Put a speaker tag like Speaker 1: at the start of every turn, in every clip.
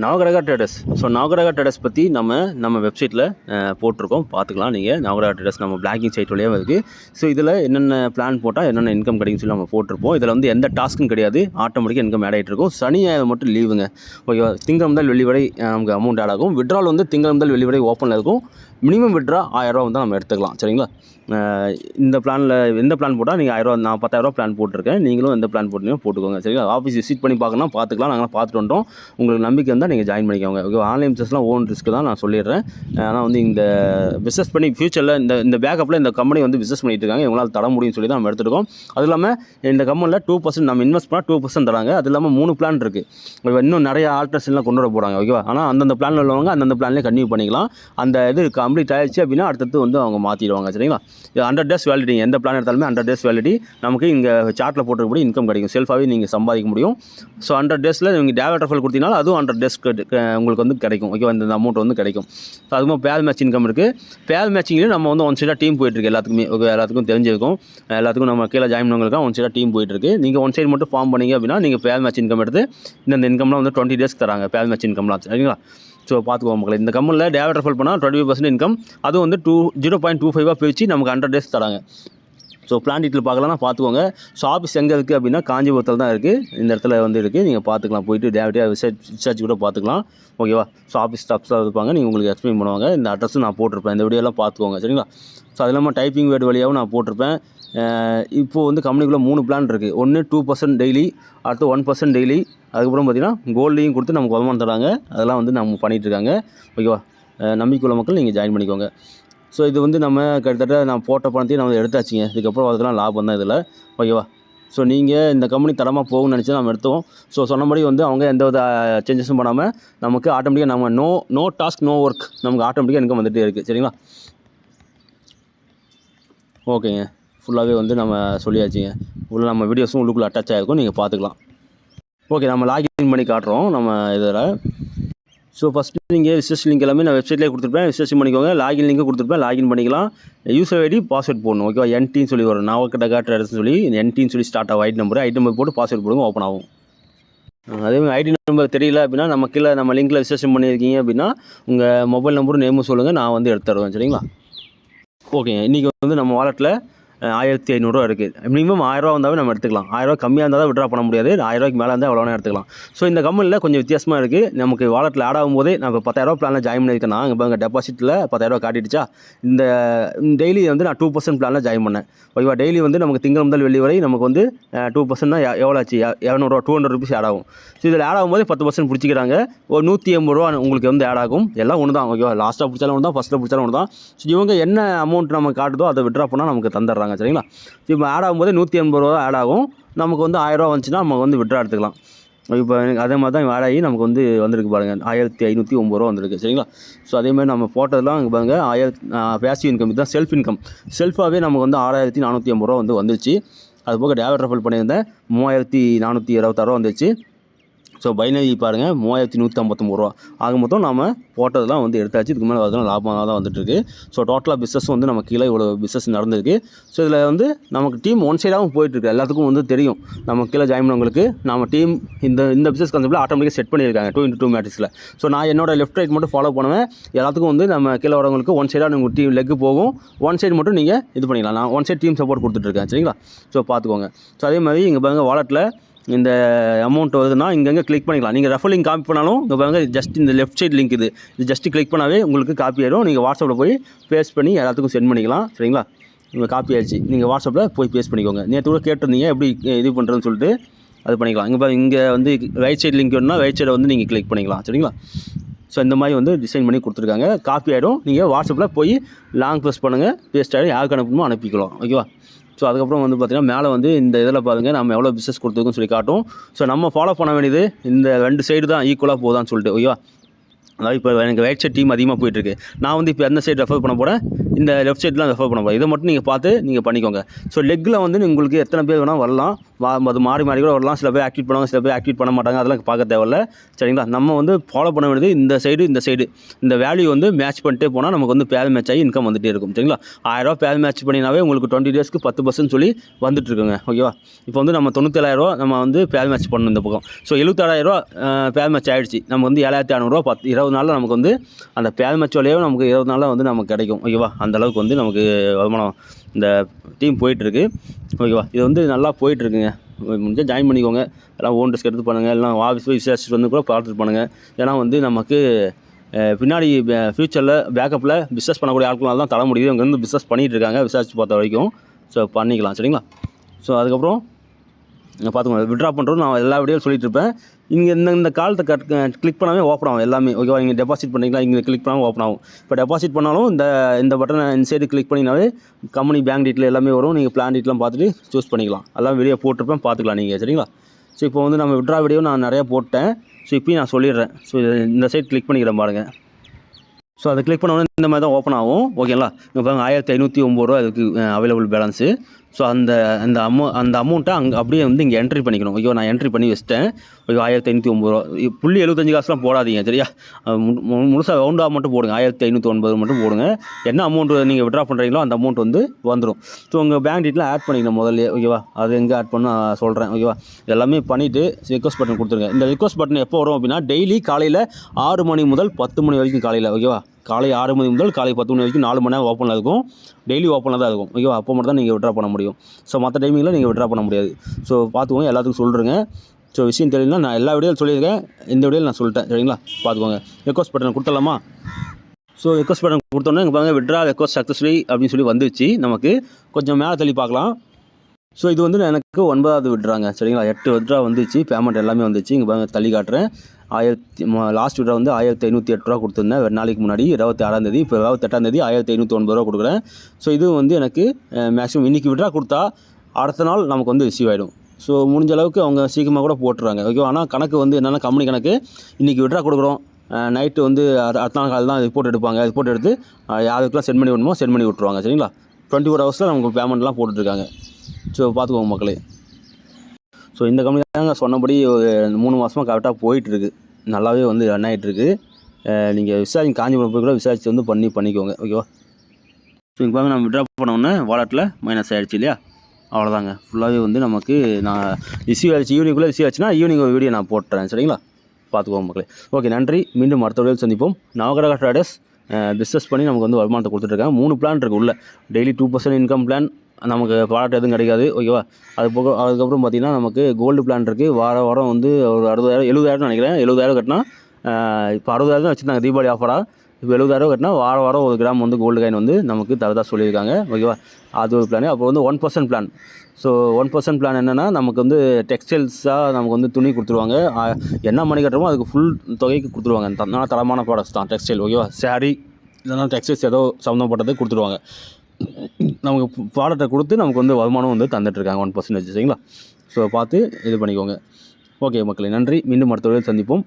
Speaker 1: Nagaraka traders so Nagaraka traders பற்றி நம்ம நம்ம வெப்சைட்டில் போட்டிருக்கோம். பார்த்துக்கலாம் நீங்கள் நாகரக ட்ரேடர்ஸ் நம்ம பிளாக்கிங் சைட் வழியாக இருக்குது ஸோ இதில் என்னென்ன பிளான் போட்டால் என்னென்ன இன்கம் கிடைக்குன்னு சொல்லி நம்ம போட்டிருப்போம். இதில் வந்து எந்த டாஸ்க்கும் கிடையாது. ஆட்டோமேட்டிக்காக இன்கம் ஆட் ஆகிட்டு இருக்கும் சனி ஞாயிறு மட்டும் லீவுங்க ஓகேவா? திங்கள் முதல் வெள்ளி வரை நமக்கு அமௌண்ட் ஆட் ஆகும். விட்ரால் வந்து திங்கள் முதல் வெள்ளி வரை ஓப்பனில் இருக்கும். மினிமம் விட்ரா ஆயிரரூவா வந்து நம்ம எடுத்துக்கலாம். சரிங்களா? இந்த பிளானில் எந்த பிளான் போட்டால் நீங்கள் ஆயிரரூவா நான் பத்தாயிரரூவா பிளான் போட்டிருக்கேன். நீங்களும் எந்த பிளான் போட்டீங்க போட்டுக்கோங்க. சரிங்களா? ஆஃபீஸ் விசிட் பண்ணி பார்க்கணும் பார்த்துக்கலாம். நாங்கள் பார்த்துட்டு வந்துட்டோம். உங்களுக்கு நம்பிக்கை இருந்தால் நீங்கள் ஜாயின் பண்ணிக்கோங்க. ஓகே ஆன்லைன் பிஸ்னஸ்லாம் ஓன் ரிஸ்க்கு தான் நான் சொல்லிடுறேன். ஆனால் வந்து இந்த பிஸ்னஸ் பண்ணி ஃபியூச்சரில் இந்த இந்த பேக்கப்பில் இந்த கம்பெனி வந்து பிஸ்னஸ் பண்ணிட்டு இருக்காங்க. இவங்களால் தர முடியும்னு சொல்லி தான் நம்ம எடுத்துருக்கோம். அது இல்லாமல் இந்த கம்பெனியில் டூ பர்சன்ட் நம்ம இன்வெஸ்ட் பண்ணால் டூ பர்சன்ட் தராங்க. அது இல்லாமல் மூணு பிளான் இருக்குது இன்னும் நிறைய ஆல்ட்ரேஷன்லாம் கொண்டு வர போகிறாங்க ஓகேவா ஆனால் அந்தந்த பிளானில் உள்ளவங்க அந்தந்த பிளான்லேயே கண்டினியூ பண்ணிக்கலாம். அந்த இது கம் கம்ப்ளீட் ஆயிடுச்சு அப்படின்னா அடுத்தது வந்து அவங்க மாற்றிடுவாங்க சரிங்களா? இது ஹண்ட்ரட் டேஸ் வேலிடி எந்த பிளான் எடுத்தாலுமே ஹண்ட்ரட் டேஸ் வேலிடி நமக்கு இங்கே சார்ட்டில் போட்டிருக்கபடி இன்கம் கிடைக்கும். செல்ஃபாகவே நீங்கள் சம்பாதிக்க முடியும். ஸோ ஹண்ட்ரட் டேஸில் நீங்கள் டேவ் ரெஃபல் கொடுத்தீங்கன்னா அதுவும் ஹண்ட்ரட் டேஸ் உங்களுக்கு வந்து கிடைக்கும். ஓகேவா இந்த அமௌண்ட் வந்து கிடைக்கும். ஸோ அதுவும் பேல் மேட்ச் இன்கம் இருக்குது பேல் மேட்சிங்லேயும் நம்ம வந்து ஒன் சைடாக டீம் போயிட்டுருக்கு எல்லாத்துக்குமே. ஓகே எல்லாத்துக்கும் தெரிஞ்சிருக்கும். எல்லாத்துக்கும் நம்ம கீழே ஜாயின் பண்ணவங்களுக்கு ஒன் சைடாக டீம் போயிட்டுருக்கு. நீங்கள் ஒன் சைடு மட்டும் ஃபார்ம் பண்ணீங்க அப்படின்னா நீங்கள் பேல் மேட்ச் இன்கம் எடுத்து இந்த இன்கம்லாம் வந்து டுவெண்ட்டி டேஸ்க்கு தராங்க. பேல் மேட்ச் இன்கம்லாம் சரிங்களா? ஸோ பார்த்துக்கோ மக்களை இந்த கம்பெனியில் டேவ் ரெஃபர் பண்ணால் டுவெண்ட்டி ஃபைவ் பர்சன்ட் இன்கம் அதுவும் வந்து டூ ஜீரோ பாயிண்ட் டூ ஃபைவாக பிரித்து நமக்கு ஹண்ட்ரட் டேஸ் தராங்க. ஸோ பிளான் டீட்டில் பார்க்கலாம் பார்த்துக்கோங்க. ஸோ ஆஃபீஸ் எங்கே இருக்குது அப்படின்னா காஞ்சிபுரத்தில் தான் இருக்குது இந்த இடத்துல வந்து இருக்குது நீங்கள் பார்த்துக்கலாம். போயிட்டு டேரக்டாக விசாரிச் விசாரிச்சு கூட பார்த்துக்கலாம். ஓகேவா ஸோ ஆஃபீஸ் ஸ்டாஃப்ஸாக இருப்பாங்க. நீங்கள் உங்களுக்கு எக்ஸ்பிளைன் பண்ணுவாங்க. இந்த அட்ரஸும் நான் போட்டிருப்பேன். இந்த வீடியோலாம் பார்த்துக்கோங்க. சரிங்களா? ஸோ அது இல்லாமல் டைப்பிங் வேர்டு வழியாகவும் நான் போட்டிருப்பேன். இப்போது வந்து கம்பெனிக்குள்ளே மூணு பிளான் இருக்குது ஒன்று டூ பர்சன்ட் டெய்லி அடுத்து ஒன் பர்சன்ட் டெய்லி அதுக்கப்புறம் பார்த்திங்கன்னா கோல்டையும் கொடுத்து நமக்கு வருமானம் தராங்க. அதெல்லாம் வந்து நம்ம பண்ணிகிட்டு இருக்காங்க. ஓகேவா நம்பிக்கையுள்ள மக்கள் நீங்கள் ஜாயின் பண்ணிக்கோங்க. ஸோ இது வந்து நம்ம கிட்டத்தட்ட நான் போட்ட பணத்தையும் நம்ம எடுத்தாச்சுங்க. இதுக்கப்புறம் அதெல்லாம் லாபம் தான் இதில். ஓகேவா ஸோ நீங்கள் இந்த கம்பெனி தரமாக போகும்னு நினச்சி நம்ம எடுத்தோம். ஸோ சொன்னபடி வந்து அவங்க எந்த வித சேஞ்சஸும் பண்ணாமல் நமக்கு ஆட்டோமேட்டிக்காக நம்ம no no task no work நமக்கு ஆட்டோமேட்டிக்காக இன்கம் வந்துகிட்டே இருக்குது சரிங்களா? ஓகேங்க ஃபுல்லாகவே வந்து நம்ம சொல்லியாச்சுங்க. உள்ள நம்ம வீடியோஸும் உள்ளுக்குள்ளே அட்டாச் ஆகிருக்கும் நீங்கள் பார்த்துக்கலாம். ஓகே நம்ம லாகின் பண்ணி காட்டுறோம். நம்ம இதில். ஸோ ஃபஸ்ட்டு நீங்கள் ரிசர்ச் லிங்க் எல்லாமே நான் வெப்சைட்லேயே கொடுத்துருப்பேன். ரிசர்ச் பண்ணிக்கோங்க. லாகின் லிங்க்கும் கொடுத்துருப்பேன். லாகின் பண்ணிக்கலாம். யூசர் ஐடி பாஸ்வேர்ட் போடணும். ஓகேவா என்டின்னு சொல்லி வரும். நாவக்கடகா ட்ரேடர்ஸ்னு சொல்லி என்டின்னு சொல்லி ஸ்டார்ட் ஆகும் ஐடி நம்பர் ஐடி நம்பர் போட்டு பாஸ்வேர்ட் போடுங்க ஓப்பன் ஆகும். அதே மாதிரி ஐடி நம்பர் தெரியல அப்படின்னா நம்ம கீழே நம்ம லிங்க்கில் விசேஷம் பண்ணியிருக்கீங்க அப்படின்னா உங்கள் மொபைல் நம்பரும் நேமும் சொல்லுங்கள் நான் வந்து எடுத்து தருவேன். சரிங்களா? ஓகேங்க இன்றைக்கி வந்து நம்ம வாலெட்டில் ஆயிரத்தி ஐநூறுரூவா இருக்குது மினிமம் ஆயிரரூவா வந்தாவே நம்ம எடுத்துக்கலாம். ஆயிரரூவா கம்மியாக இருந்தால் தான் விட்ரா பண்ண முடியாது. ஆயிரரூவாய்க்கு மேலே இருந்தால் எவ்வளோ எடுத்துக்கலாம். ஸோ இந்த கம்பெனியில் கொஞ்சம் வித்தியாசமாக இருக்குது நமக்கு வாலெட்டில் ஆட் ஆகும்போதே நான் இப்போ பத்தாயிரரூவா பிளானில் ஜாயின் பண்ணியிருக்கேன். நான் இப்போ டெபாசிட்டில் பத்தாயிரரூவா காட்டிடுச்சா? இந்த டெய்லி வந்து நான் டூ பர்சன்ட் பிளானில் ஜாயின் பண்ணேன். ஓகேவா? டெய்லி வந்து நமக்கு திங்கள் முதல் வெள்ளி வரை நமக்கு வந்து டூ பர்சன்ட் தான் எவ்வளோ ஆச்சு? இரநூறுவா டூ ஹண்ட்ரட் ருபீஸ் ஆட் ஆகும். ஸோ இதில் ஆட் ஆகும்போது பத்து பர்சன்ட் பிடிச்சிக்கிறாங்க. ஒரு நூற்றி எண்பது ரூபா உங்களுக்கு வந்து ஆட் ஆகும். எல்லாம் ஒன்று தான். ஓகேவா? லாஸ்ட்டாக பிடிச்சாலும் ஒன்று தான் ஃபஸ்ட்டில் பிடிச்சாலும் ஒன்று தான். ஸோ இவங்க என்ன அமௌண்ட் நம்ம காட்டுதோ அதை விட்ரா பண்ணால் நமக்கு தந்துடுறாங்க. சரிங்களா? இப்போ ஆட் ஆகும்போது நூற்றி எண்பது ரூபா ஆட் ஆகும். நமக்கு வந்து ஆயிரரூவா வந்துச்சுன்னா நம்ம வந்து விட்ரா எடுத்துக்கலாம். இப்போ எனக்கு அதே மாதிரி தான் ஆட் ஆகி நமக்கு வந்து வந்திருக்கு பாருங்கள் ஆயிரத்தி ஐநூற்றி ஒம்பது ரூபா வந்திருக்கு சரிங்களா? ஸோ அதே மாதிரி நம்ம போட்டதெல்லாம் இங்கே பாருங்கள் ஆயிரத்தி பேசிவ் இன்கம் இதுதான் செல்ஃப் இன்கம் செல்ஃபாகவே நமக்கு வந்து ஆறாயிரத்தி நானூற்றி ஐம்பது ரூபா வந்து வந்துச்சு அது போக ரெஃபல் பண்ணியிருந்தேன். மூவாயிரத்தி நானூற்றி இருபத்தாறுவா வந்துச்சு ஸோ பைனரி பாருங்கள் மூவாயிரத்தி நூற்றி ஐம்பத்தொம்பது ரூபா. ஆக மொத்தம் நம்ம போட்டதெல்லாம் வந்து எடுத்தாச்சு. இதுக்கு மேலே அதெல்லாம் லாபமாக தான் வந்துட்டுருக்கு ஸோ டோட்டலாக பிஸ்னஸ் வந்து நம்ம கீழே இவ்வளோ பிஸ்னஸ் நடந்திருக்கு. ஸோ இதில் வந்து நமக்கு டீம் ஒன் சைடாகவும் போயிட்டுருக்கு. எல்லாத்துக்கும் வந்து தெரியும். நம்ம கீழே ஜாயின் பண்ணவங்களுக்கு நம்ம டீம் இந்த இந்த பிஸ்னஸ் கான்செப்டில் ஆட்டோமேட்டிக்காக செட் பண்ணியிருக்காங்க டூ இன்ட்டு டூ மேட்ரிக்ஸில் ஸோ நான் என்னோட லெஃப்ட் ரைட் மட்டும் ஃபாலோ பண்ணுவேன். எல்லாத்துக்கும் வந்து நம்ம கீழே வரவங்களுக்கு ஒன் சைடாக நீங்கள் டீம் லெக்கு போகும். ஒன் சைடு மட்டும் நீங்கள் இது பண்ணிக்கலாம். நான் ஒன் சைடு டீம் சப்போர்ட் கொடுத்துட்ருக்கேன் சரிங்களா? ஸோ பார்த்துக்கோங்க. ஸோ அதே மாதிரி இங்கே பாருங்கள் வாலெட்டில் இந்த அமௌண்ட் வருதுன்னா இங்கங்கே கிளிக் பண்ணிக்கலாம். நீங்கள் ரெஃபர் லிங்க் காப்பி பண்ணாலும் இங்கே பாருங்க ஜஸ்ட் இந்த லெஃப்ட் சைட் லிங்க் இது. இது ஜஸ்ட் கிளிக் பண்ணாவே உங்களுக்கு காப்பி ஆயிடும் நீங்கள் வாட்ஸ்அப்பில் போய் பேஸ்ட் பண்ணி எல்லாத்துக்கும் சென்ட் பண்ணிக்கலாம். சரிங்களா? உங்கள் காப்பி ஆயிடுச்சு. நீங்கள் வாட்ஸ்அப்பில் போய் பேஸ்ட் பண்ணிக்கோங்க. நேற்று கூட கேட்டிருந்தீங்க எப்படி இது பண்ணுறதுன்னு சொல்லிட்டு அது பண்ணிக்கலாம். இங்கே பாருங்க இங்கே வந்து ரைட் சைடு லிங்க் வேணும்னா ரைட் சைடை வந்து நீங்கள் கிளிக் பண்ணிக்கலாம். சரிங்களா? ஸோ இந்த மாதிரி வந்து டிசைன் பண்ணி கொடுத்துருக்காங்க. காப்பி ஆகிடும் நீங்கள் வாட்ஸ்அப்பில் போய் லாங் ப்ரெஸ் பண்ணுங்கள் பேஸ்ட் ஆகிடும் யாருக்கு அனுப்பணுமோ அனுப்பிக்கலாம். ஓகேவா ஸோ அதுக்கப்புறம் வந்து பார்த்திங்கன்னா மேலே வந்து இந்த இதில் பாருங்கள் நம்ம எவ்வளோ பிஸ்னஸ் கொடுத்துருக்கோம்னு சொல்லி காட்டும். ஸோ நம்ம ஃபாலோ பண்ண வேண்டியது இந்த ரெண்டு சைடு தான் ஈக்குவலாக போதான்னு சொல்லிட்டு ஓகேவா அதாவது இப்போ எனக்கு ரைட் சைட் டீம் அதிகமாக போயிட்டுருக்கு. நான் வந்து இப்போ எந்த சைடு ரெஃபர் பண்ண போகிறேன் இந்த லெஃப்ட் சைட்லாம் ரெஃபர் பண்ண போகிறேன் இதை மட்டும் நீங்கள் பார்த்து நீங்கள் பண்ணிக்கோங்க. ஸோ லெக்கில் வந்து உங்களுக்கு எத்தனை பேர் வேணால் வரலாம். வா அது மாறி மாறி கூட வரலாம். சில பேர் ஆக்டிவேட் பண்ணுவாங்க சில பேர் ஆக்டிவேட் பண்ண மாட்டாங்க. அதெல்லாம் பார்க்க தேவையில்ல. சரிங்களா? நம்ம வந்து ஃபாலோ பண்ண வேண்டியது இந்த சைடு இந்த சைடு இந்த வேல்யூ வந்து மேட்ச் பண்ணிட்டே போனால் நமக்கு வந்து பேர் மேட்ச் ஆகி இன்கம் வந்துட்டே இருக்கும். சரிங்களா? ஆயிரரூவா பேர் மேட்ச் பண்ணினாவே உங்களுக்கு டுவெண்ட்டி டேஸ்க்கு பத்து பர்சன்ட் சொல்லி வந்துட்டு இருக்குங்க. ஓகேவா இப்போ வந்து நம்ம தொண்ணூத்தேழாயிரரூவா நம்ம வந்து பேர் மேட்ச் பண்ணணும் இந்த பக்கம். ஸோ எழுபத்தாறாயிரரூவா பேர் மேட்ச் ஆகிடுச்சு நம்ம வந்து ஏழாயிரத்தி ஐநூறுரூவா பத்து இருபது நாளில் நமக்கு வந்து அந்த பேர் வழியாக நமக்கு இருபது நாளில் வந்து நமக்கு கிடைக்கும். ஓகேவா அந்த அளவுக்கு வந்து நமக்கு வருமானம் இந்த டீம் போயிட்டுருக்கு. ஓகேவா இது வந்து நல்லா போயிட்டுருக்குங்க. முடிஞ்சால் ஜாயின் பண்ணிக்கோங்க. எல்லாம் ஓன் டெஸ்க் எடுத்து பண்ணுங்கள் எல்லாம் ஆஃபீஸ் போய் விசாரிச்சுட்டு வந்து கூட பார்த்துட்டு பண்ணுங்கள் ஏன்னா வந்து நமக்கு பின்னாடி ஃப்யூச்சரில் பேக்கப்பில் பிஸ்னஸ் பண்ணக்கூடிய ஆட்களால் தான் தர முடியுது. இவங்க வந்து பிஸ்னஸ் பண்ணிகிட்டு இருக்காங்க. விசாரிச்சு பார்த்த வரைக்கும். ஸோ பண்ணிக்கலாம். சரிங்களா? ஸோ அதுக்கப்புறம் நீங்கள் பார்த்துக்கோங்க விட்ரா பண்ணுறோம் நான் எல்லா வீடியோவும் சொல்லிட்டு இருப்பேன். இங்கே இந்த இந்த காலத்தை கட் கிளிக் பண்ணாமே ஓப்பன் ஆகும் எல்லாமே. ஓகேவா நீங்கள் டெபாசிட் பண்ணிக்கலாம் இங்கே கிளிக் பண்ணாமல் ஓப்பன் ஆகும். இப்போ டெபாசிட் பண்ணாலும் இந்த இந்த பட்டனை இந்த சைடு கிளிக் பண்ணிங்கனாவே கம்பெனி பேங்க் டீட்டெயில் எல்லாமே வரும். நீங்கள் பிளான் டீட்டெலாம் பார்த்துட்டு சூஸ் பண்ணிக்கலாம். எல்லாம் வெளியே போட்டிருப்பேன் பார்த்துக்கலாம் நீங்கள் சரிங்களா? ஸோ இப்போ வந்து நம்ம விட்ரா வீடியோ நான் நிறையா போட்டேன். ஸோ இப்போயும் நான் சொல்லிடுறேன். ஸோ இந்த சைட் கிளிக் பண்ணிக்கிறேன் பாருங்கள் ஸோ அதை கிளிக் பண்ண இந்த மாதிரி தான் ஓப்பன் ஆகும். ஓகேங்களா இங்கே பாருங்கள் ஆயிரத்தி ஐநூற்றி ஒம்பது ரூபா அதுக்கு அவைலபிள் பேலன்ஸு ஸோ அந்த அந்த அமௌ அந்த அமௌண்ட்டை அங்கே அப்படியே வந்து இங்கே என்ட்ரி பண்ணிக்கணும். ஐயோ நான் என்ட்ரி பண்ணி வச்சிட்டேன். ஓகே ஆயிரத்தி ஐநூற்றி ஒம்பது ரூபா. புள்ளி எழுபத்தஞ்சு காசுலாம் போடாதீங்க சரியா? அஹ் மு- மு- ரவுண்டாக மட்டும் போடுங்க. ஆயிரத்தி ஐநூற்றி ஒன்பது மட்டும் போடுங்க. என்ன அமௌண்ட் நீங்கள் விட்ரா பண்ணுறீங்களோ அந்த அமௌண்ட் வந்து வந்துடும் ஸோ உங்கள் பேங்க் டீட்டில் ஆட் பண்ணிக்கணும் முதல்ல ஓகேவா அது எங்கே ஆட் பண்ண நான் சொல்கிறேன் ஓகேவா எல்லாமே பண்ணிவிட்டு ரிக்வஸ்ட் பட்டன் கொடுத்துருங்க. இந்த ரிக்வஸ்ட் பட்டன் எப்போ வரும் அப்படின்னா டெய்லி காலையில் ஆறு மணி முதல் பத்து மணி வரைக்கும் காலையில். ஓகேவா காலை ஆறு மணி முதல் காலை பத்து மணி வரைக்கும் நாலு மணி நேரம் ஓப்பனில் இருக்கும். டெய்லி ஓப்பனில் தான் இருக்கும். ஓகேவா அப்போ மட்டும் தான் நீங்கள் விட்ரா பண்ண முடியும். ஸோ மற்ற டைமிங்கில் நீங்கள் விட்ரா பண்ண முடியாது. ஸோ பார்த்துக்கோங்க எல்லாத்துக்கும் சொல்கிறேங்க ஸோ விஷயம் தெரியலனா நான் எல்லா வீடியோவில் சொல்லியிருக்கேன். இந்த வீடியோவில் நான் சொல்லிட்டேன். சரிங்களா? பார்த்துக்கோங்க. ரெக்வஸ்ட் பட்டன் கொடுத்துடலாமா? ஸோ ரெக்வஸ்ட் பட்டன் கொடுத்தோன்னே இங்கே பாருங்க விட்ரா ரெக்வஸ்ட் சக்ஸஸ்ஃபுல்லி அப்படின்னு சொல்லி வந்துச்சு நமக்கு. கொஞ்சம் மேலே தள்ளி பார்க்கலாம். ஸோ இது வந்து எனக்கு ஒன்பதாவது விட்றாங்க சரிங்களா? எட்டு விட்ரா வந்துச்சு பேமெண்ட் எல்லாமே வந்துச்சு இங்கே பாருங்க தள்ளி காட்டுறேன். ஆயிரத்தி லாஸ்ட் விட்ரா வந்து ஆயிரத்தி ஐநூற்றி எட்டு ரூபா கொடுத்துருந்தேன். ஒரு நாளைக்கு முன்னாடி இருபத்தி ஆறாம் தேதி இப்போ இருபத்தெட்டாம் தேதி ஆயிரத்தி ஐநூற்றி ஒன்பது ரூபா கொடுக்குறேன். ஸோ இது வந்து எனக்கு மேக்ஸிமம் இன்றைக்கி விட்ரா கொடுத்தா அடுத்த நாள் நமக்கு வந்து ரிசீவ் ஆகிடும் ஸோ முடிஞ்ச அளவுக்கு அவங்க சீக்கிரமாக கூட போட்டுறாங்க. ஓகே ஆனால் கணக்கு வந்து என்னென்னா கம்பெனி கணக்கு. இன்றைக்கி விட்ரா கொடுக்குறோம். நைட்டு வந்து அடுத்த நாள் காலையில் தான் ரிப்போர்ட் எடுப்பாங்க. ரிப்போர்ட் எடுத்து யாருக்கெல்லாம் சென்ட் பண்ணி விடணுமோ சென்ட் பண்ணி விட்ருவாங்க சரிங்களா? டுவெண்ட்டி ஃபோர் ஹவர்ஸில் நமக்கு பேமெண்ட்லாம் போட்டுட்ருக்காங்க. ஸோ பார்த்துக்கோங்க மக்களே. ஸோ இந்த கம்பெனி தாங்க சொன்னபடி ஒரு மூணு மாதமாக கரெக்டாக போயிட்டுருக்கு. நல்லாவே வந்து ரன் ஆகிட்டுருக்கு நீங்கள் விசாரிங்க காஞ்சிபுரம் போய் கூட விசாரிச்சு வந்து பண்ணி பண்ணிக்கோங்க. ஓகேவா ஸோ இங்கே பாருங்க நம்ம விட்ரா பண்ணோன்னே வாலெட்டில் மைனஸ் ஆகிடுச்சு இல்லையா? அவ்வளோதாங்க ஃபுல்லாகவே வந்து நமக்கு நான் ரிசீவ் ஆகிடுச்சு ஈவினிங்குள்ளே ரிசீவ் ஆச்சுன்னா ஈவினிங் ஒரு வீடியோ நான் போட்டுறேன் சரிங்களா? பார்த்துக்கோங்க மக்களே. ஓகே நன்றி. மீண்டும் அடுத்த வீடியோவில் சந்திப்போம். நவகரக ட்ரேடர்ஸ் பிஸ்னஸ் பண்ணி நமக்கு வந்து வருமானத்தை கொடுத்துட்ருக்காங்க மூணு பிளான் இருக்குது உள்ள. Daily two percent income plan நமக்கு ப்ராடக்ட் எதுவும் கிடைக்காது ஓகேவா அது போக அதுக்கப்புறம் பார்த்தீங்கன்னா நமக்கு கோல்டு பிளான் இருக்குது வார வாரம் வந்து ஒரு அறுபதாயிரம் எழுபதாயிரம் நினைக்கிறேன். எழுபதாயிரம் கட்டினா இப்போ அறுபதாயிரம் தான் வச்சுருந்தாங்க தீபாவளி ஆஃபராக இப்போ எழுபதாயிரம் கட்டினா வார வாரம் ஒரு கிராம் வந்து கோல்டு காயின் வந்து நமக்கு தரதாக சொல்லியிருக்காங்க ஓகேவா அது ஒரு பிளான் அப்போ வந்து one percent plan so one percent plan என்னென்னா நமக்கு வந்து டெக்ஸ்டைல்ஸாக நமக்கு வந்து துணி கொடுத்துருவாங்க. என்ன மணி கட்டுறோமோ அதுக்கு ஃபுல் தொகைக்கு கொடுத்துருவாங்க. நல்லா தரமான ப்ராடக்ட்ஸ் தான் டெக்ஸ்டைல் ஓகேவா saree இதெல்லாம் டெக்ஸ்டைல்ஸ் ஏதோ சம்மந்தப்பட்டது கொடுத்துருவாங்க. நமக்கு ப்ராடக்டை கொடுத்து நமக்கு வந்து வருமானம் வந்து தந்துட்டுருக்காங்க ஒன் பர்சன்டேஜ் சரிங்களா? ஸோ பார்த்து இது பண்ணிக்கோங்க. ஓகே மக்களே நன்றி. மீண்டும் அடுத்த சந்திப்போம்.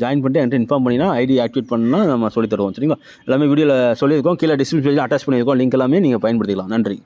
Speaker 1: ஜாயின் பண்ணிட்டு என்கிட்ட இன்ஃபார்ம் பண்ணினா ஐடி ஆக்டிவேட் பண்ணால் நம்ம சொல்லித் தருவோம் சரிங்களா? எல்லாமே வீடியோவில் சொல்லியிருக்கோம். கீழே டிஸ்கிரிப்ஷன் அட்டாச் பண்ணியிருக்கோம். லிங்க் எல்லாமே நீங்கள் பயன்படுத்திக்கலாம். நன்றி.